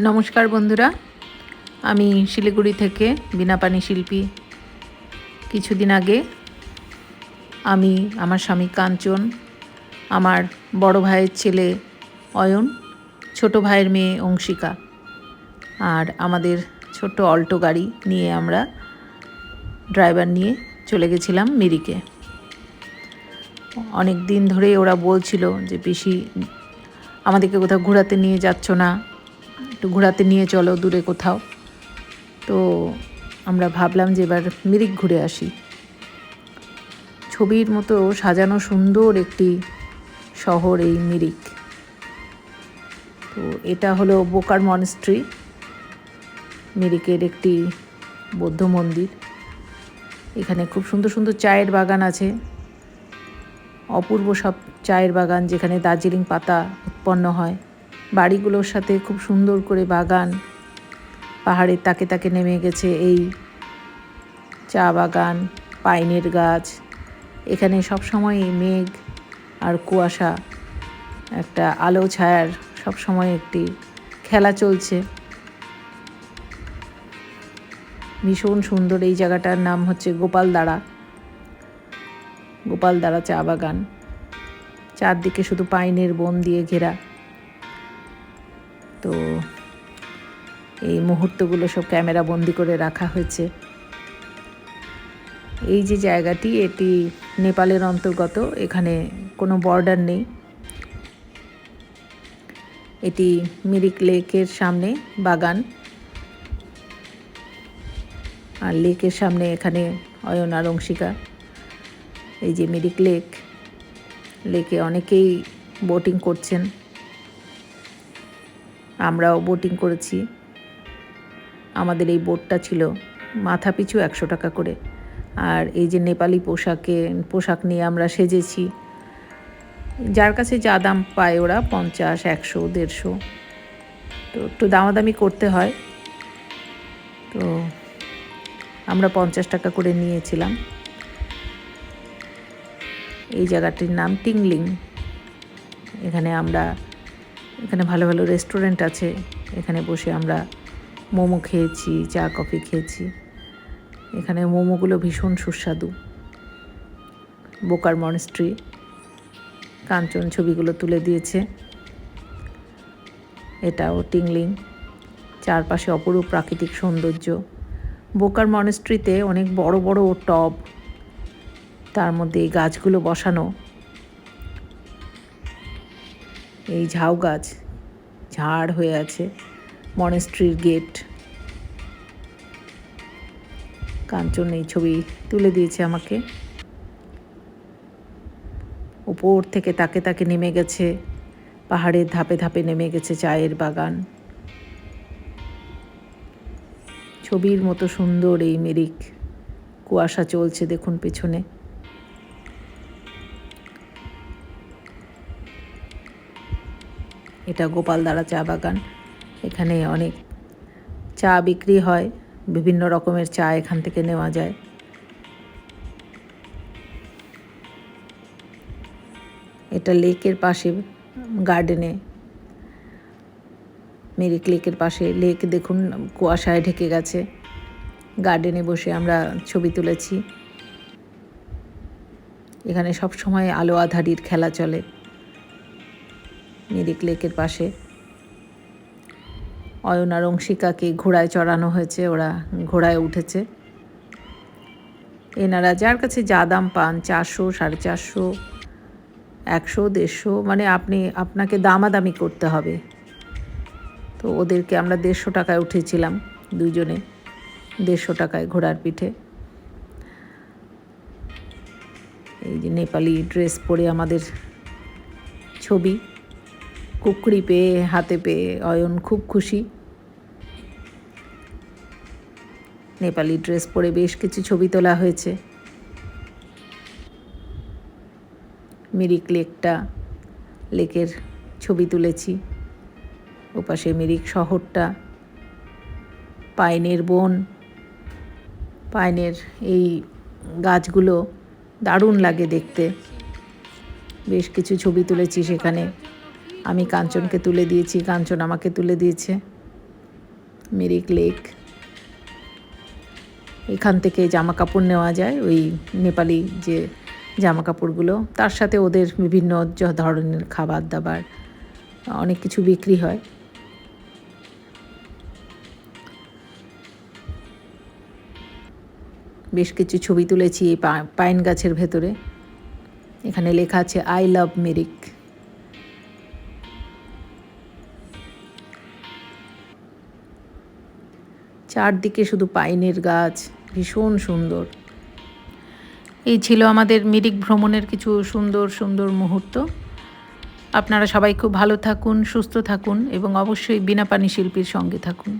নমস্কার বন্ধুরা, আমি শিলিগুড়ি থেকে বিনাপানি শিল্পী। কিছুদিন আগে আমি, আমার স্বামী কাঞ্চন, আমার বড় ভাইয়ের ছেলে অয়ন, ছোট ভাইয়ের মেয়ে অংশিকা আর আমাদের ছোট্ট অল্টো গাড়ি নিয়ে আমরা ড্রাইভার নিয়ে চলে গেছিলাম মিরিকে। অনেক দিন ধরে ওরা বলছিল যে, পিসি, আমাদেরকে কোথাও ঘোরাতে নিয়ে যাচ্ছ না। একটু ঘোরাতে নিয়ে চলো, দূরে কোথাও। তো আমরা ভাবলাম যে এবার মিরিক ঘুরে আসি। ছবির মতো সাজানো সুন্দর একটি শহর এই মিরিক। তো এটা হলো বোকার মনস্ট্রি মিরিকের একটি বৌদ্ধ মন্দির। এখানে খুব সুন্দর সুন্দর চায়ের বাগান আছে। অপূর্ব সব চায়ের বাগান যেখানে দার্জিলিং পাতা উৎপন্ন হয়। বাড়িগুলোর সাথে খুব সুন্দর করে বাগান। পাহাড়ের তাকে তাকে নেমে গেছে এই চা বাগান, পাইনের গাছ। এখানে সবসময় মেঘ আর কুয়াশা, একটা আলো ছায়ার সবসময় একটি খেলা চলছে। ভীষণ সুন্দর এই জায়গাটার নাম হচ্ছে গোপালদাড়া। গোপালদাড়া চা বাগান। চারদিকে শুধু পাইনের বন দিয়ে ঘেরা। তো এই মুহূর্তগুলো সব ক্যামেরা বন্দি করে রাখা হয়েছে। এই যে জায়গাটি, এটি নেপালের অন্তর্গত, এখানে কোনো বর্ডার নেই। এটি মিরিক লেকের সামনে বাগান। আর লেকের সামনে এখানে অয়ন আর অংশিকা। এই যে মিরিক লেক, লেকে অনেকেই বোটিং করছেন। আমরাও বোটিং করেছি। আমাদের এই বোটটা ছিল মাথা পিছু একশো টাকা করে। আর এই যে নেপালি পোশাকে, পোশাক নিয়ে আমরা সেজেছি। যার কাছে যা দাম পায় ওরা পঞ্চাশ, একশো, দেড়শো। তো একটু দামাদামি করতে হয়। তো আমরা পঞ্চাশ টাকা করে নিয়েছিলাম। এই জায়গাটির নাম টিংলিং। এখানে আমরা এখানে ভালো ভালো রেস্টুরেন্ট আছে। এখানে বসে আমরা মোমো খেয়েছি, চা, কফি খেয়েছি। এখানে মোমোগুলো ভীষণ সুস্বাদু। বোকার মনস্ট্রি কাঞ্চন ছবিগুলো তুলে দিয়েছে। এটাও টিংলিং, চারপাশে অপরূপ প্রাকৃতিক সৌন্দর্য। বোকার মনেস্ট্রিতে অনেক বড় বড় টব, তার মধ্যে গাছগুলো বসানো। এই ঝাউ গাছ ঝাড় হয়ে আছে মনেস্ট্রির গেট। কাঞ্চন এই ছবি তুলে দিয়েছে আমাকে। উপর থেকে তাকে তাকে নেমে গেছে, পাহাড়ের ধাপে ধাপে নেমে গেছে চায়ের বাগান। ছবির মতো সুন্দর এই মেরিক। কুয়াশা চলছে দেখুন পেছনে। এটা গোপালদারা চা বাগান। এখানে অনেক চা বিক্রি হয়, বিভিন্ন রকমের চা এখান থেকে নেওয়া যায়। এটা লেকের পাশে, গার্ডেনে, মেরিক লেকের পাশে। লেক দেখুন, কুয়াশায় ঢেকে গেছে। গার্ডেনে বসে আমরা ছবি তুলেছি। এখানে সব সময় আলো আধারির খেলা চলে। মিরিক লেকের পাশে। অয়ন আর অংশিকাকে ঘোড়ায় চড়ানো হয়েছে, ওরা ঘোড়ায় উঠেছে। এনারা যার কাছে যা দাম পান, চারশো, সাড়ে চারশো, একশো, দেড়শো মানে আপনি, আপনাকে দামাদামি করতে হবে। তো ওদেরকে আমরা দেড়শো টাকায় উঠেছিলাম দুজনে দেড়শো টাকায় ঘোড়ার পিঠে। এই যে নেপালি ড্রেস পরে আমাদের ছবি। কুকড়ি পেয়ে, হাতে পেয়ে অয়ন খুব খুশি। নেপালি ড্রেস পরে বেশ কিছু ছবি তোলা হয়েছে। মিরিক লেকটা, লেকের ছবি তুলেছি। ওপাশে মিরিক শহরটা, পাইনের বন। পাইনের এই গাছগুলো দারুণ লাগে দেখতে। বেশ কিছু ছবি তুলেছি সেখানে। আমি কাঞ্চনকে তুলে দিয়েছি, কাঞ্চন আমাকে তুলে দিয়েছে। মিরিক লেক এখান থেকে জামা কাপড় নেওয়া যায়, ওই নেপালি যে জামা কাপড়গুলো তার সাথে ওদের বিভিন্ন ধরনের খাবার দাবার অনেক কিছু বিক্রি হয়। বেশ কিছু ছবি তুলেছি এই পাইন গাছের ভেতরে। এখানে লেখা আছে আই লাভ মিরিক চারদিকে শুধু পাইনের গাছ, ভীষণ সুন্দর। এই ছিল আমাদের মিরিক ভ্রমণের কিছু সুন্দর সুন্দর মুহূর্ত। আপনারা সবাই খুব ভালো থাকুন, সুস্থ থাকুন এবং অবশ্যই বিনা পানি শিল্পীর সঙ্গে থাকুন।